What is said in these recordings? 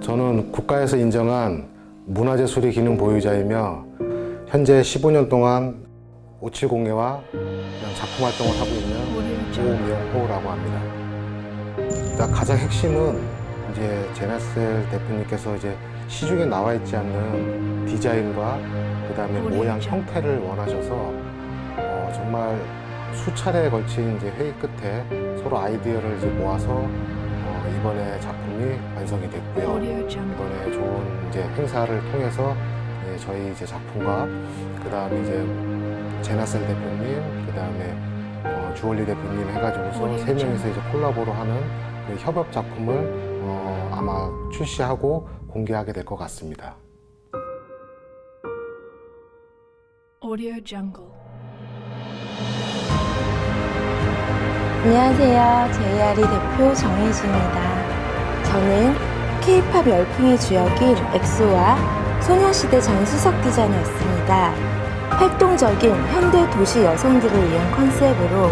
저는 국가에서 인정한 문화재 수리 기능 보유자이며 현재 15년 동안 570회와 작품 활동을 하고 있는. 오명호라고 합니다. 일단 가장 핵심은 이제 제나셀 대표님께서 이제 시중에 나와 있지 않는 디자인과 그다음에 모양 형태를 원하셔서 어, 정말 수차례에 걸친 이제 회의 끝에 서로 아이디어를 이제 모아서 어, 이번에 작품이 완성이 됐고요. 이번에 좋은 이제 행사를 통해서 예, 저희 이제 작품과 그 다음에 이제 제나셀 대표님, 그 다음에 어, 주얼리 대표님 해가지고서 세 명이서 이제 콜라보로 하는 그 협업 작품을 어, 아마 출시하고 공개하게 될 것 같습니다. Audio Jungle. 안녕하세요. JRE 대표 정혜진입니다. 저는 K-팝 열풍의 주역인 엑소와 소녀시대 전 수석 디자이너였습니다. 활동적인 현대 도시 여성들을 위한 컨셉으로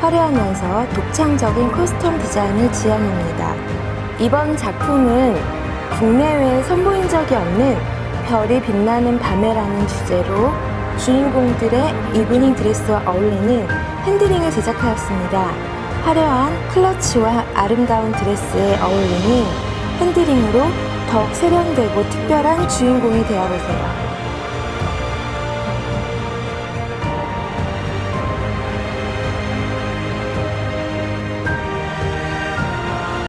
화려하면서 독창적인 커스텀 디자인을 지향합니다. 이번 작품은 국내외에 선보인 적이 없는 별이 빛나는 밤에라는 주제로 주인공들의 이브닝 드레스와 어울리는 핸드링을 제작하였습니다. 화려한 클러치와 아름다운 드레스에 어울리는 핸드링으로 더욱 세련되고 특별한 주인공이 되어보세요.